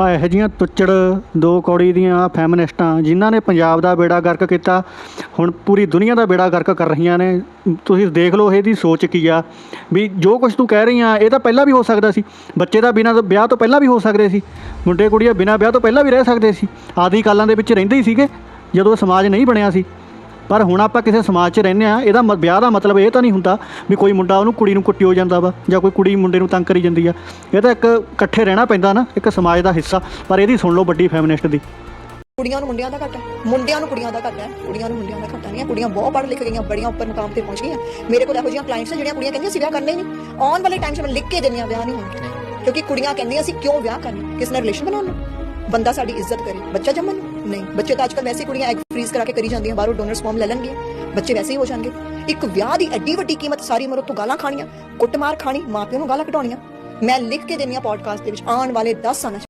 ਆ ਇਹੋ ਜਿਹੀਆਂ ਤੁੱਚੜ ਦੋ ਕੌੜੀ ਦੀਆਂ ਫੈਮਿਨਿਸਟਾਂ ਜਿਨ੍ਹਾਂ ਨੇ ਪੰਜਾਬ ਦਾ ਬੇੜਾ ਗਰਕ ਕੀਤਾ, ਹੁਣ ਪੂਰੀ ਦੁਨੀਆ ਦਾ ਬੇੜਾ ਗਰਕ ਕਰ ਰਹੀਆਂ ਨੇ। ਤੁਸੀਂ ਦੇਖ ਲਓ ਇਹਦੀ ਸੋਚ ਕੀ ਆ। ਵੀ ਜੋ ਕੁਝ ਤੂੰ ਕਹਿ ਰਹੀ ਆ, ਇਹ ਤਾਂ ਪਹਿਲਾਂ ਵੀ ਹੋ ਸਕਦਾ ਸੀ। ਬੱਚੇ ਦਾ ਬਿਨਾਂ ਵਿਆਹ ਤੋਂ ਪਹਿਲਾਂ ਵੀ ਹੋ ਸਕਦੇ ਸੀ। ਮੁੰਡੇ ਕੁੜੀਆਂ ਬਿਨਾਂ ਵਿਆਹ ਤੋਂ ਪਹਿਲਾਂ ਵੀ ਰਹਿ ਸਕਦੇ ਸੀ। ਆਦੀ ਕਾਲਾਂ ਦੇ ਵਿੱਚ ਰਹਿੰਦੇ ਹੀ ਸੀਗੇ, ਜਦੋਂ ਸਮਾਜ ਨਹੀਂ ਬਣਿਆ ਸੀ। ਪਰ ਹੁਣ ਆਪਾਂ ਕਿਸੇ ਸਮਾਜ 'ਚ ਰਹਿੰਦੇ ਆ ਇਹਦਾ ਮ- ਵਿਆਹ ਦਾ ਮਤਲਬ ਇਹ ਤਾਂ ਨਹੀਂ ਹੁੰਦਾ ਵੀ ਕੋਈ ਮੁੰਡਾ ਉਹਨੂੰ ਕੁੜੀ ਨੂੰ ਕੁੱਟੀ ਹੋ ਜਾਂਦਾ ਵਾ ਜਾਂ ਕੋਈ ਕੁੜੀ ਮੁੰਡੇ ਨੂੰ ਤੰਗ ਕਰੀ ਜਾਂਦੀ ਆ। ਇਹ ਤਾਂ ਇੱਕ ਇਕੱਠੇ ਰਹਿਣਾ ਪੈਂਦਾ ਨਾ, ਇੱਕ ਸਮਾਜ ਦਾ ਹਿੱਸਾ। ਪਰ ਇਹਦੀ ਸੁਣ ਲਓ ਵੱਡੀ ਫੈਮਿਨਿਸਟ ਦੀ। ਕੁੜੀਆਂ ਨੂੰ ਮੁੰਡਿਆਂ ਦਾ ਘੱਟ ਹੈ ਮੁੰਡਿਆਂ ਨੂੰ ਕੁੜੀਆਂ ਦਾ ਘੱਟ ਹੈ। ਕੁੜੀਆਂ ਨੂੰ ਮੁੰਡਿਆਂ ਦਾ ਘੱਟ ਨਹੀਂ ਹੈ। ਕੁੜੀਆਂ ਬਹੁਤ ਪੜ੍ਹ ਲਿਖ ਗਈਆਂ, ਬੜੀਆਂ ਉੱਪਰ ਮੁਕਾਮ ਤੇ ਪਹੁੰਚ ਗਈਆਂ। ਮੇਰੇ ਕੋਲ ਇਹੋ ਜਿਹੀਆਂ ਕਲਾਇੰਟਸ ਹੈ ਜਿਹੜੀਆਂ ਕੁੜੀਆਂ ਕਹਿੰਦੀਆਂ ਅਸੀਂ ਵਿਆਹ ਕਰਨਾ ਹੀ ਨਹੀਂ। ਆਉਣ ਵਾਲੇ ਟਾਈਮ 'ਚ ਮੈਂ ਲਿਖ ਕੇ ਦਿੰਦੀਆਂ ਵਿਆਹ ਨਹੀਂ ਹੋਣਾ। ਕਿਉਂਕਿ ਕੁੜੀਆਂ ਕਹਿੰਦੀਆਂ ਅਸੀਂ ਕਿਉਂ ਵਿਆਹ ਕਰਨਾ? ਕਿਸ ਨਾਲ ਰਿਲੇਸ਼ਨ ਬਣਾਉਣਾ? ਬੰਦਾ ਸਾਡੀ ਇੱਜ਼ਤ ਕਰੇ। ਬੱਚਾ ਜੰਮਣ? ਨਹੀਂ। ਬੱਚੇ ਤਾਂ ਅੱਜਕੱਲ ਵੈਸੇ ਕੁੜੀਆਂ ਐਗ ਫ੍ਰੀਜ਼ ਕਰਾ ਕੇ ਕਰੀ ਜਾਂਦੀਆਂ, ਬਾਹਰੋਂ ਡੋਨਰ ਫਾਰਮ ਲੈ ਲੈਣਗੇ। ਬੱਚੇ ਵੈਸੇ ਹੀ ਹੋ ਜਾਣਗੇ। ਇੱਕ ਵਿਆਹ ਦੀ ਐਡੀ ਵੱਡੀ ਕੀਮਤ ਸਾਰੀ ਉਮਰ ਤੋਂ ਗਾਲਾਂ ਖਾਣੀਆਂ, ਕੁੱਟਮਾਰ ਖਾਣੀ ਮਾਪਿਆਂ ਨੂੰ ਗਾਲਾਂ ਕਢਾਉਣੀਆਂ। ਮੈਂ ਲਿਖ ਕੇ ਦੇਣੀਆਂ ਪੋਡਕਾਸਟ ਦੇ ਵਿੱਚ, ਆਉਣ ਵਾਲੇ 10 ਸਾਲਾਂ